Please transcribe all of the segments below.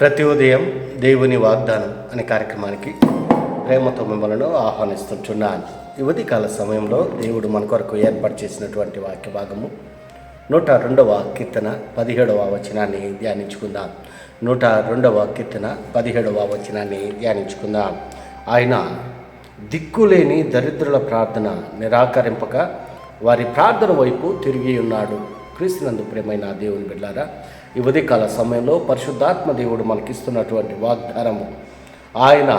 ప్రతి ఉదయం దేవుని వాగ్దానం అనే కార్యక్రమానికి ప్రేమతో మిమ్మల్ని ఆహ్వానిస్తుంటున్నాను. యువతి కాల సమయంలో దేవుడు మన కొరకు ఏర్పాటు చేసినటువంటి వాక్య భాగము నూట రెండవ కీర్తన పదిహేడవ వచనాన్ని ధ్యానించుకుందాం. నూట రెండవ కీర్తన పదిహేడవ వచనాన్ని ధ్యానించుకుందాం. ఆయన దిక్కులేని దరిద్రుల ప్రార్థన నిరాకరింపక వారి ప్రార్థన వైపు తిరిగి ఉన్నాడు. క్రీస్తునందు ప్రేమైన దేవుని బిడ్డారా ఈ ఉదయకాల సమయంలో పరిశుద్ధాత్మ దేవుడు మనకిస్తున్నటువంటి వాగ్దానము. ఆయన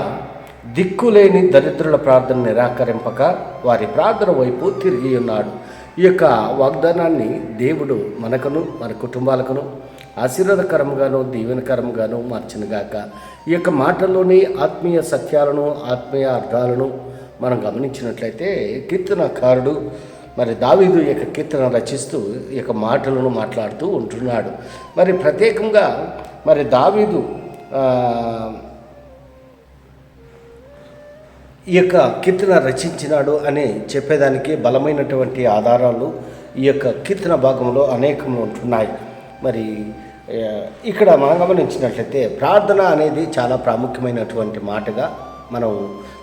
దిక్కులేని దరిద్రుల ప్రార్థన నిరాకరింపక వారి ప్రార్థన వైపు తిరిగి ఉన్నాడు. ఈ యొక్క వాగ్దానాన్ని దేవుడు మనకును మన కుటుంబాలకును ఆశీర్వాదకరంగాను దీవెనకరంగాను మార్చినగాక ఈ యొక్క మాటల్లోని ఆత్మీయ సత్యాలను ఆత్మీయ అర్థాలను మనం గమనించినట్లయితే కీర్తనకారుడు మరి దావీదు ఈ యొక్క కీర్తన రచిస్తూ ఈ యొక్క మాటలను మాట్లాడుతూ ఉంటున్నాడు. మరి ప్రత్యేకంగా మరి దావీదు ఈ యొక్క కీర్తన రచించినాడు అని చెప్పేదానికి బలమైనటువంటి ఆధారాలు ఈ యొక్క కీర్తన భాగంలో అనేకం ఉంటున్నాయి. మరి ఇక్కడ మనం గమనించినట్లయితే ప్రార్థన అనేది చాలా ప్రాముఖ్యమైనటువంటి మాటగా మనం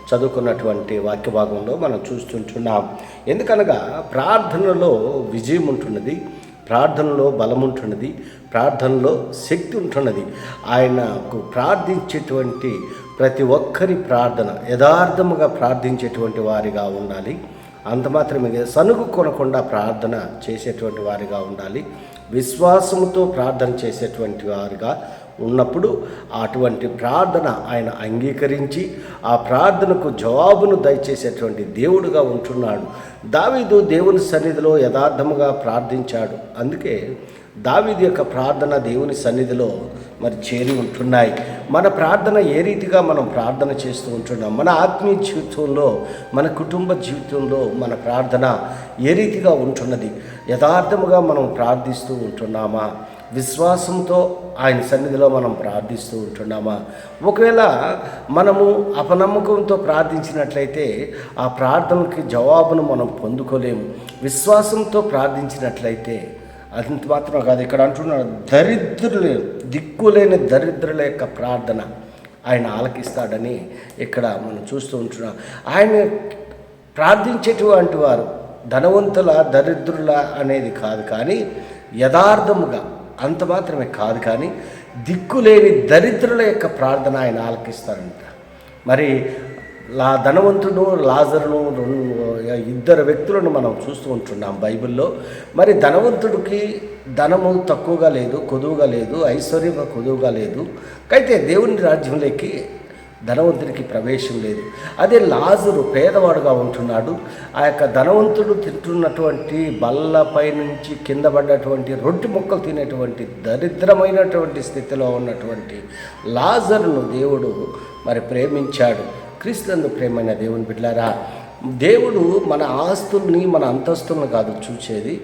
చదువుకున్నటువంటి వాక్య భాగంలో మనం చూస్తుంటున్నాం. ఎందుకనగా ప్రార్థనలో విజయం ఉంటున్నది ప్రార్థనలో బలం ఉంటున్నది ప్రార్థనలో శక్తి ఉంటున్నది. ఆయనకు ప్రార్థించేటువంటి ప్రతి ఒక్కరి ప్రార్థన యథార్థముగా ప్రార్థించేటువంటి వారిగా ఉండాలి. అంత మాత్రమే సనుగు కొనకుండా ప్రార్థన చేసేటువంటి వారిగా ఉండాలి. విశ్వాసముతో ప్రార్థన చేసేటువంటి వారిగా ఉన్నప్పుడు అటువంటి ప్రార్థన ఆయన అంగీకరించి ఆ ప్రార్థనకు జవాబును దయచేసేటువంటి దేవుడుగా ఉంటున్నాడు. దావీదు దేవుని సన్నిధిలో యథార్థముగా ప్రార్థించాడు. అందుకే దావీది యొక్క ప్రార్థన దేవుని సన్నిధిలో మరి చేరి ఉంటున్నాయి. మన ప్రార్థన ఏ రీతిగా మనం ప్రార్థన చేస్తూ ఉంటున్నాం? మన ఆత్మీయ జీవితంలో మన కుటుంబ జీవితంలో మన ప్రార్థన ఏ రీతిగా ఉంటున్నది? యథార్థముగా మనం ప్రార్థిస్తూ ఉంటున్నామా? విశ్వాసంతో ఆయన సన్నిధిలో మనం ప్రార్థిస్తూ ఉంటున్నామా? ఒకవేళ మనము అపనమ్మకంతో ప్రార్థించినట్లయితే ఆ ప్రార్థనకి జవాబును మనం పొందుకోలేము. విశ్వాసంతో ప్రార్థించినట్లయితే అంత మాత్రం కాదు ఇక్కడ అంటున్నాడు దరిద్రులు దిక్కులేని దరిద్రుల యొక్క ప్రార్థన ఆయన ఆలకిస్తాడని ఇక్కడ మనం చూస్తూ ఉంటున్నాం. ఆయన ప్రార్థించేటువంటి వారు ధనవంతుల దరిద్రుల అనేది కాదు కానీ యథార్థముగా అంత మాత్రమే కాదు కానీ దిక్కులేని దరిద్రుల యొక్క ప్రార్థన ఆయన ఆలకిస్తారంట. మరి లా ధనవంతుడు లాజరును ఇద్దరు వ్యక్తులను మనం చూస్తూ ఉంటున్నాం బైబిల్లో. మరి ధనవంతుడికి ధనము తక్కువగా లేదు కొదువుగా లేదు ఐశ్వర్యంగా కొదువుగా లేదు. అయితే దేవుని రాజ్యంలోకి ధనవంతుడికి ప్రవేశం లేదు. అదే లాజరు పేదవాడుగా ఉంటున్నాడు. ఆ యొక్క ధనవంతుడు తింటున్నటువంటి బల్లపై నుంచి కింద పడ్డటువంటి రొట్టె ముక్కలు తినేటువంటి దరిద్రమైనటువంటి స్థితిలో ఉన్నటువంటి లాజరును దేవుడు మరి ప్రేమించాడు. క్రీస్తులను ప్రేమైన దేవుని బిడ్డారా దేవుడు మన ఆస్తుల్ని మన అంతస్తులను కాదు చూసేది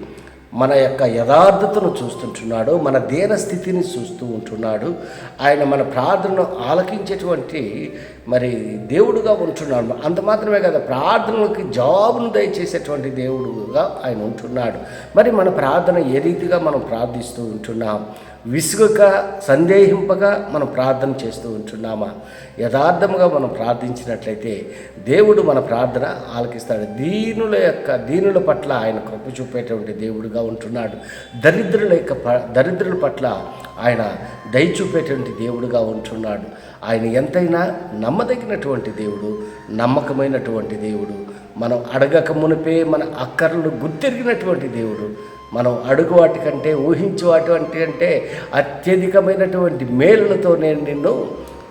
మన యొక్క యథార్థతను చూస్తుంటున్నాడు మన దేన స్థితిని చూస్తూ ఉంటున్నాడు. ఆయన మన ప్రార్థనను ఆలకించేటువంటి మరి దేవుడుగా ఉంటున్నాడు. అంత మాత్రమే కదా ప్రార్థనలకి జవాబును దయచేసేటువంటి దేవుడుగా ఆయన ఉంటున్నాడు. మరి మన ప్రార్థన ఏ రీతిగా మనం ప్రార్థిస్తూ ఉంటున్నాం? విసుగక సందేహింపగా మనం ప్రార్థన చేస్తూ ఉంటున్నామా? యథార్థముగా మనం ప్రార్థించినట్లయితే దేవుడు మన ప్రార్థన ఆలకిస్తాడు. దీనుల యొక్క దీనుల పట్ల ఆయన కృప చూపేటువంటి దేవుడుగా ఉంటున్నాడు. దరిద్రుల యొక్క ప- దరిద్రుల పట్ల ఆయన దయ చూపేటువంటి దేవుడుగా ఉంటున్నాడు. ఆయన ఎంతైనా నమ్మ నమ్మదగినటువంటి దేవుడు నమ్మకమైనటువంటి దేవుడు మనం అడగక మునిపే మన అక్కర్లను గుర్తెరిగినటువంటి దేవుడు మనం అడుగు వాటి కంటే ఊహించు వాటి అంటే అత్యధికమైనటువంటి మేలులతో నేను నిన్ను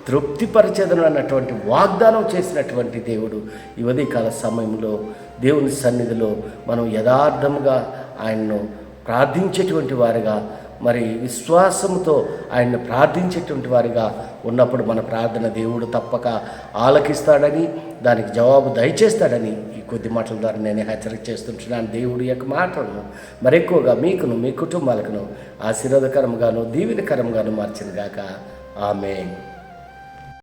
తృప్తిపరచదను అన్నటువంటి వాగ్దానం చేసినటువంటి దేవుడు ఈ ఉదయకాల సమయంలో. దేవుని సన్నిధిలో మనం యథార్థముగా ఆయన్ను ప్రార్థించేటువంటి వారిగా మరి విశ్వాసంతో ఆయన్ని ప్రార్థించేటువంటి వారిగా ఉన్నప్పుడు మన ప్రార్థన దేవుడు తప్పక ఆలకిస్తాడని దానికి జవాబు దయచేస్తాడని ఈ కొద్ది మాటల ద్వారా నేను హెచ్చరిక చేస్తుంటున్నాను. దేవుడి యొక్క మాటలను మరెక్కువగా మీకును మీ కుటుంబాలకును ఆశీర్వాదకరంగాను దీవెనకరంగాను మార్చిన గాక ఆమె